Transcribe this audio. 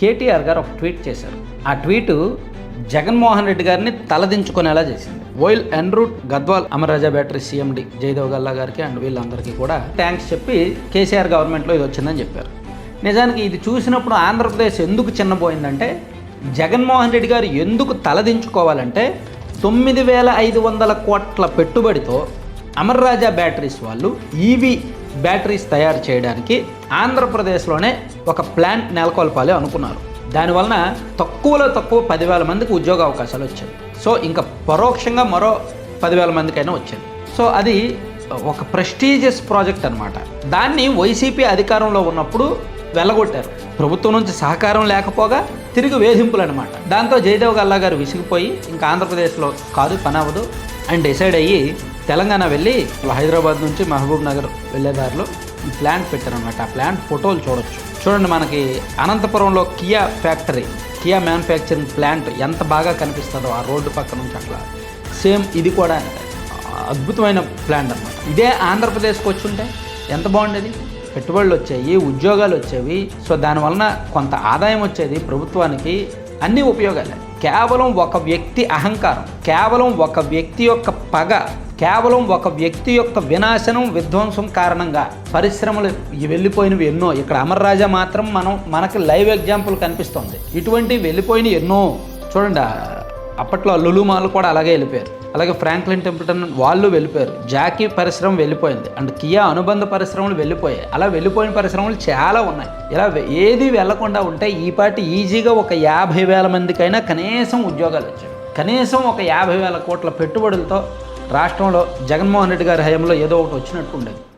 కేటీఆర్ గారు ఒక ట్వీట్ చేశారు. ఆ ట్వీటు జగన్మోహన్ రెడ్డి గారిని తలదించుకునేలా చేసింది. ఓయిల్ ఎన్రూట్ గద్వాల్ అమరాజా బ్యాటరీ సీఎండి జయదేవ్ గల్లా గారికి అండ్ వీళ్ళందరికీ కూడా థ్యాంక్స్ చెప్పి కేసీఆర్ గవర్నమెంట్లో ఇది వచ్చిందని చెప్పారు. నిజానికి ఇది చూసినప్పుడు ఆంధ్రప్రదేశ్ ఎందుకు చిన్నపోయిందంటే జగన్మోహన్ రెడ్డి గారు ఎందుకు తలదించుకోవాలంటే తొమ్మిది వేల ఐదు వందల కోట్ల పెట్టుబడితో అమర్ రాజా బ్యాటరీస్ వాళ్ళు ఈవీ బ్యాటరీస్ తయారు చేయడానికి ఆంధ్రప్రదేశ్లోనే ఒక ప్లాంట్ నెలకొల్పాలి అనుకున్నారు. దానివలన తక్కువలో తక్కువ పదివేల మందికి ఉద్యోగ అవకాశాలు వచ్చాయి. సో ఇంకా పరోక్షంగా మరో పదివేల మందికైనా వచ్చాయి. సో అది ఒక ప్రెస్టీజియస్ ప్రాజెక్ట్ అనమాట దాన్ని వైసీపీ అధికారంలో ఉన్నప్పుడు వెళ్ళగొట్టారు ప్రభుత్వం నుంచి సహకారం లేకపోగా తిరిగి వేధింపులు అనమాట దాంతో జయదేవ్ గల్లా గారు విసిగిపోయి ఇంకా ఆంధ్రప్రదేశ్లో కాదు పని అవ్వదు అండ్ డిసైడ్ అయ్యి తెలంగాణ వెళ్ళి హైదరాబాద్ నుంచి మహబూబ్ నగర్ వెళ్ళే దారిలో ప్లాంట్ పెట్టారనమాట ఆ ప్లాంట్ ఫోటోలు చూడొచ్చు. చూడండి మనకి అనంతపురంలో Kia factory Kia manufacturing plant ఎంత బాగా కనిపిస్తుందో ఆ రోడ్డు పక్క నుంచి అట్లా. సేమ్ ఇది కూడా అద్భుతమైన ప్లాంట్ అనమాట ఇదే ఆంధ్రప్రదేశ్కి వచ్చుంటే ఎంత బాగుండేది? పెట్టుబడులు వచ్చాయి ఉద్యోగాలు వచ్చేవి. సో దానివలన కొంత ఆదాయం వచ్చేది ప్రభుత్వానికి. అన్ని ఉపయోగాలే. కేవలం ఒక వ్యక్తి అహంకారం కేవలం ఒక వ్యక్తి యొక్క పగ కేవలం ఒక వ్యక్తి యొక్క వినాశనం విధ్వంసం కారణంగా పరిశ్రమలు వెళ్ళిపోయినవి ఎన్నో. ఇక్కడ అమర్ రాజా మాత్రం మనం మనకి లైవ్ ఎగ్జాంపుల్ కనిపిస్తుంది. ఇటువంటివి వెళ్ళిపోయినవి ఎన్నో. చూడండి అప్పట్లో లులుమాలు కూడా అలాగే వెళ్ళిపోయారు. అలాగే ఫ్రాంక్లిన్ టెంపుల్టన్ వాళ్ళు వెళ్ళిపోయారు. జాకీ పరిశ్రమ వెళ్ళిపోయింది. అండ్ కియా అనుబంధ పరిశ్రమలు వెళ్ళిపోయాయి. అలా వెళ్ళిపోయిన పరిశ్రమలు చాలా ఉన్నాయి. ఇలా ఏది వెళ్ళకుండా ఉంటే ఈ పాటి ఈజీగా ఒక యాభై వేల మందికైనా కనీసం ఉద్యోగాలు వచ్చాయి. కనీసం ఒక యాభై వేల కోట్ల పెట్టుబడులతో రాష్ట్రంలో జగన్మోహన్ రెడ్డి గారి హయాంలో ఏదో ఒకటి వచ్చినట్టు ఉండేది.